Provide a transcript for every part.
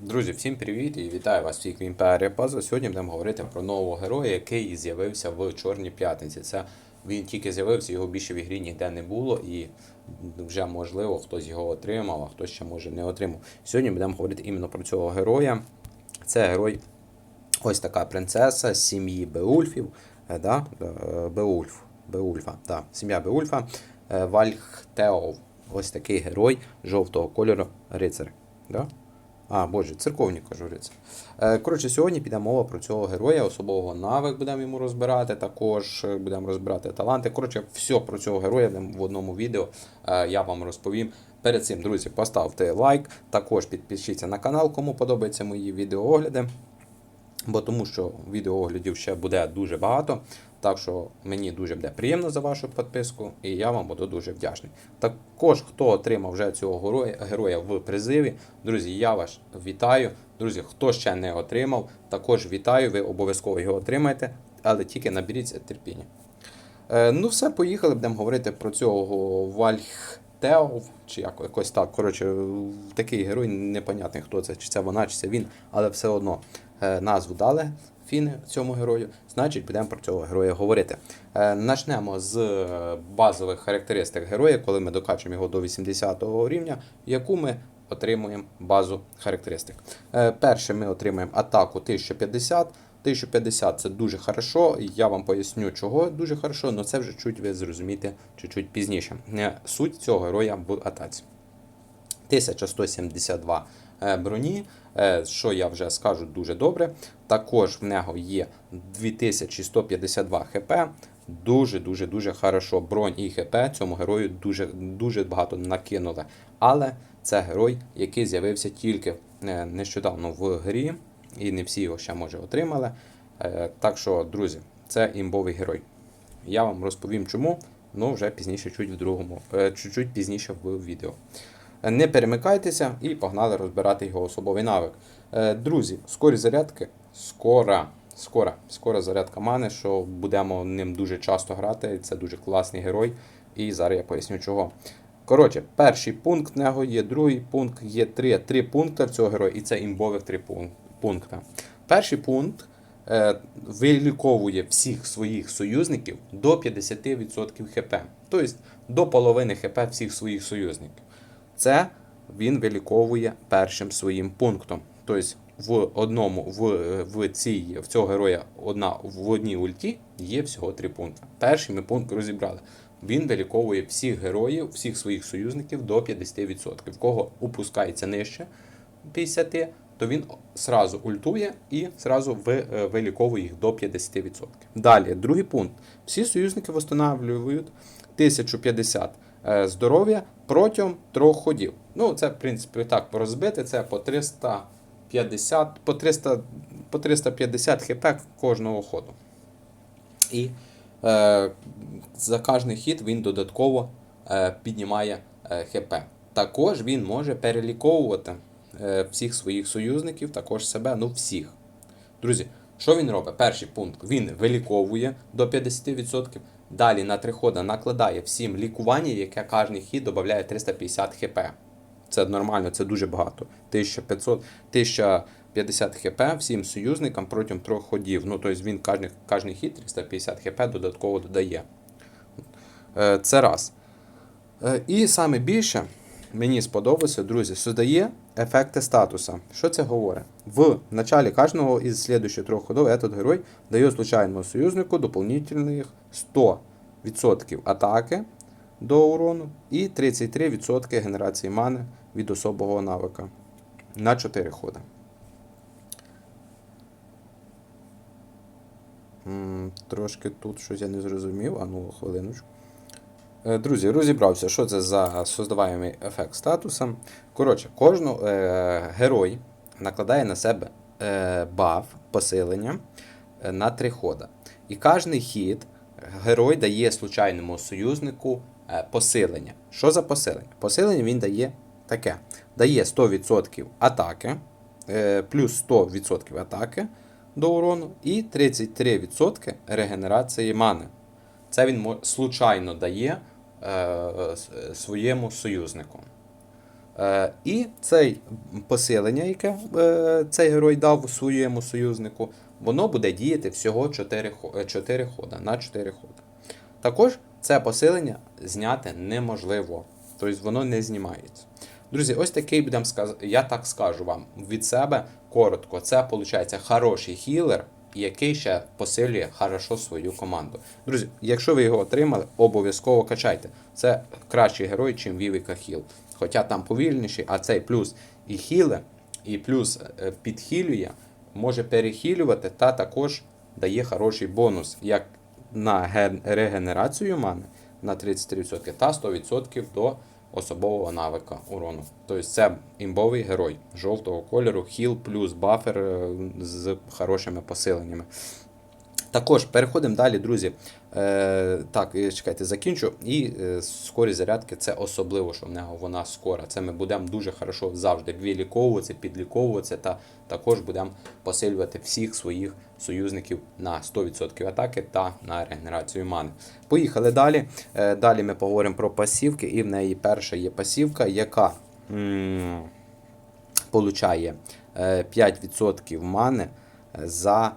Друзі, всім привіт і вітаю вас всіх в Імперія Пазл. Сьогодні будемо говорити про нового героя, який з'явився в Чорній п'ятниці. Це він тільки з'явився, його більше в ігрі ніде не було, і вже можливо хтось його отримав, а хтось ще може не отримав. Сьогодні будемо говорити іменно про цього героя. Це герой, ось така принцеса з сім'ї Беульфів. Е, да? Е, Беульф. Беульфа, да. Сім'я Беульфа. Е, Вальхтеов. Ось такий герой жовтого кольору рицар. Да? А, боже, церковні кажу рицар. Е, Коротше, сьогодні піде мова про цього героя, особового навик будемо йому розбирати, також е, будемо розбирати таланти. Коротше, все про цього героя в одному відео е, я вам розповім. Перед цим, друзі, поставте лайк, також підпишіться на канал, кому подобаються мої відеоогляди. Бо тому що відеооглядів ще буде дуже багато. Так що мені дуже буде приємно за вашу підписку, і я вам буду дуже вдячний. Також, хто отримав вже цього героя, в призиві, друзі, я вас вітаю. Друзі, хто ще не отримав, також вітаю, ви обов'язково його отримаєте, але тільки наберіться терпіння. Е, ну, все, поїхали, будемо говорити про цього Вальхтеов, чи як, якось так. Коротше, такий герой, непонятний, хто це, чи це вона, чи це він, але все одно е, назву дали фіни цьому герою, значить будемо про цього героя говорити. Е, Начнемо з е, базових характеристик героя, коли ми докачуємо його до 80 рівня, яку ми отримуємо базу характеристик. Е, Перше ми отримаємо атаку 1050. 1050 це дуже хорошо, я вам поясню, чого дуже хорошо, але це вже чуть ви зрозумієте чуть-чуть пізніше. Суть цього героя в атаці. 1172 е, броні, що я вже скажу дуже добре. Також в нього є 2152 хп. Дуже-дуже дуже хорошо. Бронь і хп цьому герою дуже дуже багато накинули. Але це герой, який з'явився тільки е, нещодавно в грі, і не всі його ще може отримали. Е, Так що, друзі, це імбовий герой. Я вам розповім чому, ну вже пізніше, чуть в другому, е, чуть-чуть пізніше в відео. Не перемикайтеся і погнали розбирати його особовий навик. Е, Друзі, скорі зарядки, скора, скора, скора зарядка мани, що будемо ним дуже часто грати. Це дуже класний герой. І зараз я поясню чого. Коротше, перший пункт нього є, другий пункт є три, три пункти цього героя, і це імбових три пункти. Перший пункт е, виліковує всіх своїх союзників до 50% хп. Тобто до половини хп всіх своїх союзників. Це він виліковує першим своїм пунктом. Тобто в одному, в, в, цій, в цього героя одна, в одній ульті є всього три пункти. Перший ми пункт розібрали. Він виліковує всіх героїв, всіх своїх союзників до 50%. В кого опускається нижче 50%, то він сразу ультує і сразу е, виліковує їх до 50%. Далі, другий пункт. Всі союзники встановлюють 1050 е, здоров'я протягом трьох ходів. Ну, це, в принципі, так розбити, це по 350, по 300, по 350 хп кожного ходу. І е, за кожний хід він додатково е, піднімає е, хп. Також він може переліковувати е, всіх своїх союзників, також себе, ну всіх. Друзі, що він робить? Перший пункт. Він виліковує до 50%. Далі на три хода накладає всім лікування, яке кожний хід додає 350 хп. Це нормально, це дуже багато. 1500, 1050 хп всім союзникам протягом трьох ходів. Ну, тобто він кожний, кожний хід 350 хп додатково додає. Е, Це раз. Е, І саме більше мені сподобалося, друзі, создає ефекти статуса. Що це говорить? В началі кожного із слідуючих трьох ходов этот герой дає случайному союзнику дополнительних 100% атаки до урону і 33% генерації мани від особого навика на 4 хода. Трошки тут щось я не зрозумів, а ну хвилиночку. Е, Друзі, розібрався, що це за создаваємий ефект статуса. Коротше, кожен е, герой накладає на себе е, баф, посилення е, на три хода. І кожний хід герой дає случайному союзнику е, посилення. Що за посилення? Посилення він дає таке: дає 100% атаки, е, плюс 100% атаки до урону і 33% регенерації мани. Це він случайно дає своєму союзнику. Е, і цей посилення, яке е, цей герой дав своєму союзнику, воно буде діяти всього 4, 4 хода на 4 хода. Також це посилення зняти неможливо. Тобто воно не знімається. Друзі, ось такий будемо сказати, я так скажу вам від себе коротко. Це виходить хороший хілер, який ще посилює хорошо свою команду. Друзі, якщо ви його отримали, обов'язково качайте. Це кращий герой, чим Вівіка Хіл. Хоча там повільніший, а цей плюс і хіле, і плюс е, підхилює, може перехилювати та також дає хороший бонус як на ген- регенерацію мани на 33% та 100% до особового навика урону. Тобто це імбовий герой жовтого кольору, хіл плюс бафер е, з хорошими посиленнями. Також переходимо далі, друзі. Е, так, е, чекайте, закінчу. І е, скорі зарядки це особливо, що в нього вона скора. Це ми будемо дуже хорошо завжди виліковуватися, підліковуватися, та також будемо посилювати всіх своїх союзників на 100% атаки та на регенерацію мани. Поїхали далі. Е, далі ми поговоримо про пасівки, і в неї перша є пасівка, яка. м, получає е, 5% мани за, е,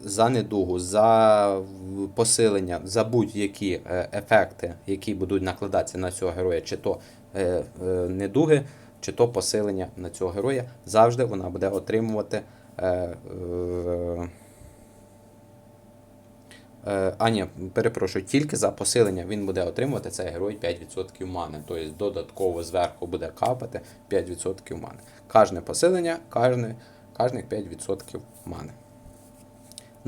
за недугу, за посилення, за будь-які е, ефекти, які будуть накладатися на цього героя, чи то е, е, недуги, чи то посилення на цього героя, завжди вона буде отримувати. Е, е, Е, А, перепрошую, тільки за посилення він буде отримувати цей герой 5% мани. Тобто додатково зверху буде капати 5% мани. Кожне посилення, кожне, кожних 5% мани.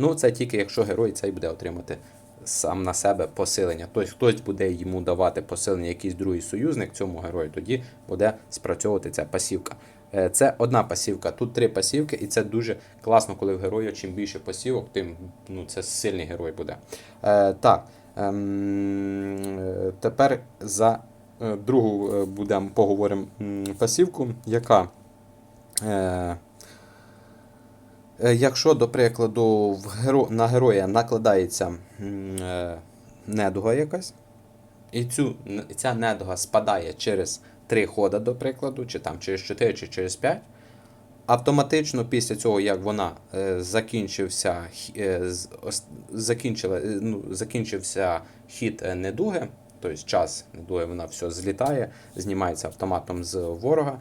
Ну, це тільки якщо герой цей буде отримати сам на себе посилення. Тобто хтось буде йому давати посилення, якийсь другий союзник цьому герою, тоді буде спрацьовувати ця пасівка. Е, Це одна пасівка, тут три пасівки, і це дуже класно, коли в героя чим більше пасівок, тим ну, це сильний герой буде. Е, так, ем, е, тепер за е, другу е, будемо поговоримо пасівку, яка. Е, Якщо, до прикладу, на героя накладається е, недуга якась, і цю, ця недуга спадає через 3 хода, до прикладу, чи там через 4, чи через 5, автоматично після цього, як вона е, закінчився, е, закінчила, е, ну, закінчився хід е, недуги, тобто час недуги, вона все злітає, знімається автоматом з ворога, е,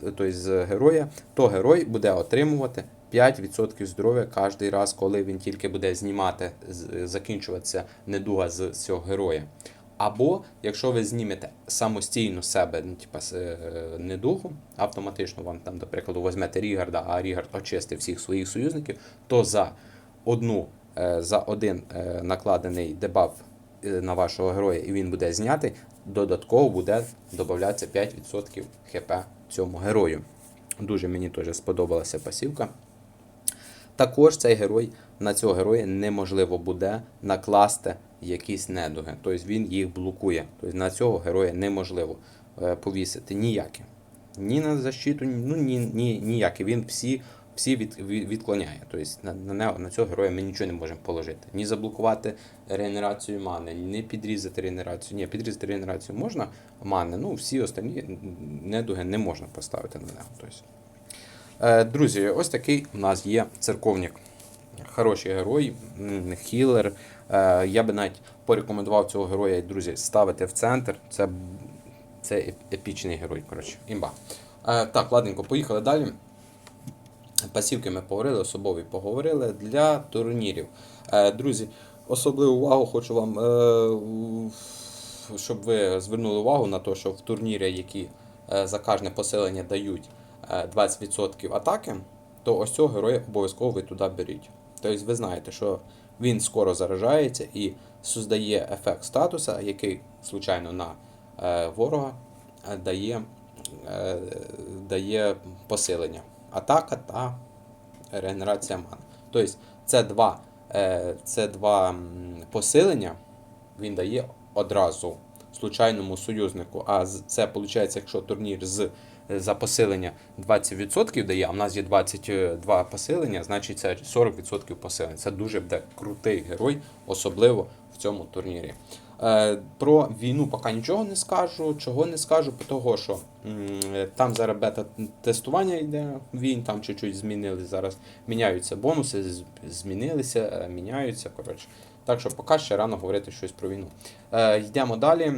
тобто з героя, то герой буде отримувати 5% здоров'я кожен раз, коли він тільки буде знімати, закінчуватися недуга з цього героя. Або якщо ви знімете самостійно себе ну, е, недугу, автоматично вам там, до прикладу, візьмете Рігарда, а Рігард очистив всіх своїх союзників, то за одну е, за один накладений дебаф на вашого героя, і він буде знятий, додатково буде додатися 5% хп цьому герою. Дуже мені теж сподобалася пасівка. Також цей герой на цього героя неможливо буде накласти якісь недуги. Тобто він їх блокує. Тобто на цього героя неможливо е, повісити ніякі. Ні на защиту, ну ні, ні, ніякі. Він всі, всі від, від, відклоняє. Тобто на, на, на цього героя ми нічого не можемо положити. Ні заблокувати регенерацію мани, ні підрізати регенерацію. Ні, підрізати регенерацію можна мани, ну всі останні недуги не можна поставити на нього. Тобто, Е, Друзі, ось такий у нас є церковник. Хороший герой, хілер. Е, Я би навіть порекомендував цього героя, друзі, ставити в центр. Це, це епічний герой. Коротше, імба. Е, Так, ладненько, поїхали далі. Пасівки ми поговорили, особові поговорили для турнірів. Е, Друзі, особливу увагу хочу вам, е, щоб ви звернули увагу на те, що в турнірі, які е, за кожне поселення дають е, 20% атаки, то ось цього героя обов'язково ви туди беріть. Тобто ви знаєте, що він скоро заражається і создає ефект статуса, який, случайно, на ворога дає, дає посилення. Атака та регенерація мани. Тобто це два, е, це два посилення він дає одразу случайному союзнику. А це виходить, якщо турнір з за посилення 20% дає, а в нас є 22 посилення, значить це 40% посилення. Це дуже буде крутий герой, особливо в цьому турнірі. Е, Про війну поки нічого не скажу. Чого не скажу, того що там зараз бета-тестування йде війн, там чуть-чуть змінили зараз. Міняються бонуси, змінилися, е, міняються. Коротше. Так що поки ще рано говорити щось про війну. Е, йдемо далі.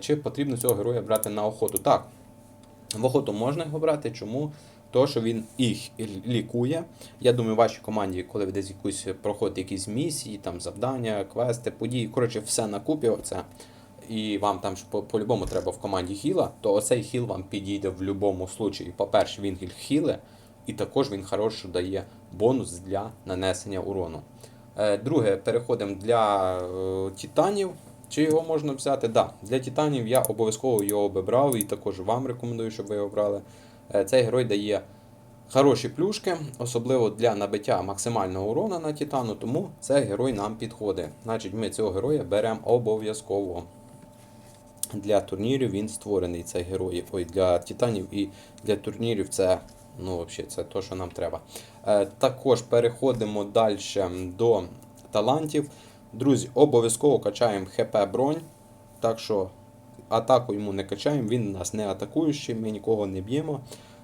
Чи потрібно цього героя брати на охоту? Так. В охоту можна його брати. Чому? То, що він їх лікує. Я думаю, вашій команді, коли ви десь якусь проходите якісь місії, там завдання, квести, події, коротше, все на купі оце. І вам там по-любому треба в команді хіла, то оцей хіл вам підійде в будь-якому случаї. По-перше, він хіле, і також він хороший дає бонус для нанесення урону. Е, Друге, переходимо для е, титанів. Чи його можна взяти? Да, для титанів я обов'язково його би брав і також вам рекомендую, щоб ви його брали. Е, Цей герой дає хороші плюшки, особливо для набиття максимального урона на титану, тому цей герой нам підходить. Значить, ми цього героя беремо обов'язково. Для турнірів він створений цей герой. Ой, для титанів і для турнірів це, ну, взагалі, це те, що нам треба. Е, також переходимо далі до талантів. Друзі, обов'язково качаємо ХП бронь. Так що атаку йому не качаємо, він нас не атакуючий, ми нікого не б'ємо.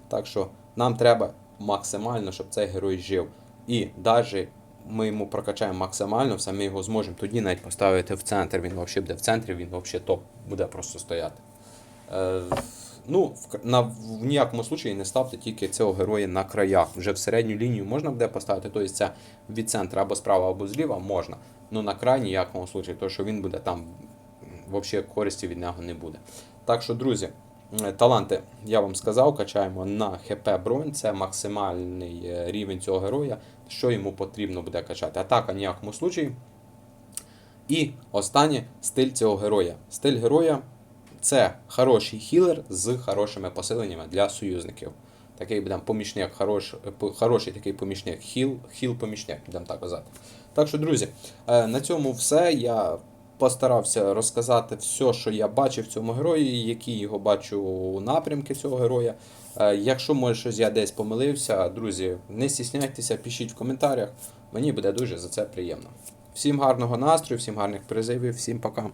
Так що нам треба максимально, щоб цей герой жив. І навіть ми йому прокачаємо максимально, все ми його зможемо тоді навіть поставити в центр. Він взагалі буде в центрі, він взагалі топ буде просто стояти. Е, ну, в, на, в ніякому случаї не ставте тільки цього героя на краях. Вже в середню лінію можна буде поставити, тобто це від центра або справа, або зліва можна. Ну на край ніякому случаї, тому що він буде там взагалі користі від нього не буде. Так що, друзі, таланти, я вам сказав, качаємо на ХП бронь, це максимальний е, рівень цього героя, що йому потрібно буде качати. Атака ніякому случаї. І останнє стиль цього героя. Стиль героя це хороший хілер з хорошими посиленнями для союзників. Такий будемо помічник, хорош, хороший такий помічник, хіл, хіл-помічник, будемо так казати. Так що, друзі, е, на цьому все. Я постарався розказати все, що я бачив в цьому герої, які його бачу напрямки цього героя. Е, Якщо може щось я десь помилився, друзі, не стісняйтеся, пишіть в коментарях. Мені буде дуже за це приємно. Всім гарного настрою, всім гарних призивів, всім пока.